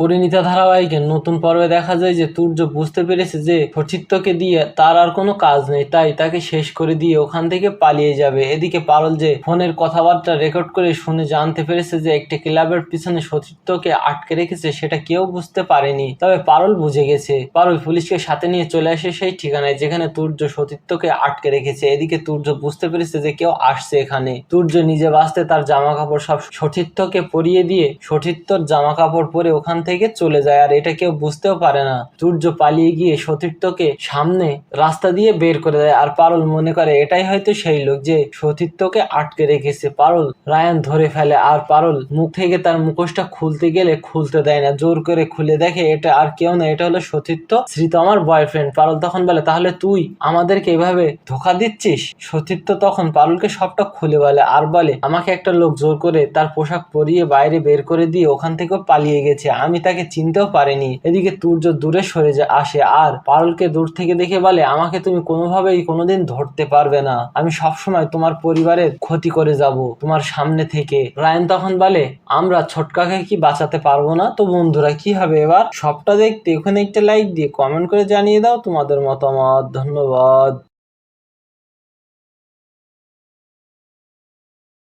পরিণীতা ধারাবাহিকের নতুন পর্বে দেখা যায় যে তুর্য বুঝতে পেরেছে যে সচিত্রকে দিয়ে তার আর কোনো কাজ নেই, তাই তাকে শেষ করে দিয়ে ওখান থেকে পালিয়ে যাবে। এদিকে পারল যে ফোনের কথাবার্তা রেকর্ড করে শুনে জানতে পেরেছে যে একটি ক্লাবের পিছনে সচিত্রকে আটকে রেখেছে, সেটা কেউ বুঝতে পারেনি। তবে পারল বুঝে গেছে। পারল পুলিশকে সাথে নিয়ে চলে আসে সেই ঠিকানায় যেখানে তুর্য সতীর্থকে আটকে রেখেছে। এদিকে তুর্য বুঝতে পেরেছে যে কেউ আসছে এখানে। তুর্য নিজে বাঁচতে তার জামা কাপড় সব সতীর্থকে পরিয়ে দিয়ে সতীর্থর জামা কাপড় পরে ওখান থেকে চলে যায় আর এটা কেউ বুঝতেও পারে না। সূর্য পালিয়ে গিয়ে সতীর্থকে সামনে রাস্তা দিয়ে বের করে দেয় আর পারল মনে করে এটাই হয়তো সেই লোক যে সতীর্থকে আটকে রেখেছে। পারল রায়ান ধরে ফেলে আর পারল মুখ থেকে তার মুখোশটা খুলতে গেলে খুলতে দেয় না। জোর করে খুলে দেখে এটা আর কেউ না, এটা হলো সতীর্থ শ্রীত আমার বয়ফ্রেন্ড পারল তখন বলে, তাহলে তুই আমাদেরকে এভাবে ধোকা দিচ্ছিস? সতীর্থ তখন পারুলকে সবটা খুলে বলে আর বলে, আমাকে একটা লোক জোর করে তার পোশাক পরিয়ে বাইরে বের করে দিয়ে ওখান থেকেও পালিয়ে গেছে। আমি তাকে চিনতেও পারিনি। এদিকে তুর্য দূরে সরে যা আসে আর পারুলকে দূর থেকে দেখে বলে, আমাকে তুমি কোনোভাবেই কোনোদিন ধরতে পারবে না। আমি সবসময় তোমার পরিবারের ক্ষতি করে যাব, তোমার সামনে থেকে। রায়ন তখন বলে, আমরা ছোটকাকে কি বাঁচাতে পারব না? তো বন্ধুরা, কি হবে এবার? সবটা দেখতে ওখানে একটা লাইক দিয়ে কমেন্ট করে জানিয়ে দাও তোমাদের মতামত। ধন্যবাদ।